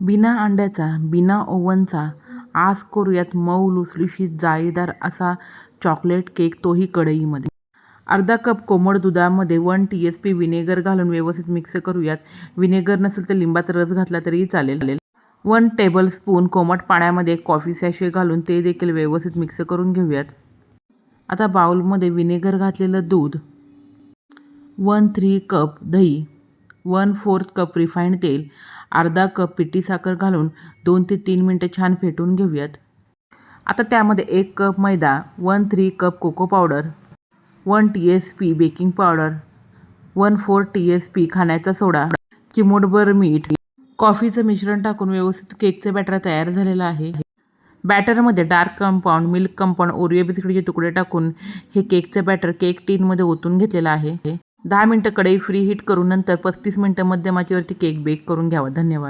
बिना अंड्याचा बिना ओव्हनचा आज करूयात मऊ लुसलुशीत जाळीदार असा चॉकलेट केक तोही कढईमध्ये. अर्धा कप कोमट दुधामध्ये one T S P vinegar घालून व्यवस्थित मिक्स करूयात. विनेगर नसेल तर लिंबाचा रस घातला तरीही चालेल. वन टेबलस्पून कोमट पाण्यामध्ये कॉफी सॅशे घालून ते देखील व्यवस्थित मिक्स करून घेऊयात. आता बाउलमध्ये विनेगर घातलेलं दूध. वन थ्री कप दही. वन फोर्थ कप रिफाईंड तेल. अर्धा कप पिठी साखर घालून दोन ते तीन मिनटं छान फेटून घेऊयात. आता त्यामध्ये एक कप मैदा one three cup cocoa powder one T S P baking powder one four T S P खाण्याचा सोडा चिमूटभर मीठ कॉफीचं मिश्रण टाकून व्यवस्थित केकचं बॅटर तयार झालेलं आहे. बॅटरमध्ये dark compound milk compound Oreo बिस्किटचे तुकडे टाकून हे केकचं बॅटर केक टीनमध्ये ओतून घेतलेलं आहे. दहा मिनटं कढई फ्री हीट करून नंतर पस्तीस मिनटं मध्यम आचेवरती केक बेक करून घ्यावा. धन्यवाद.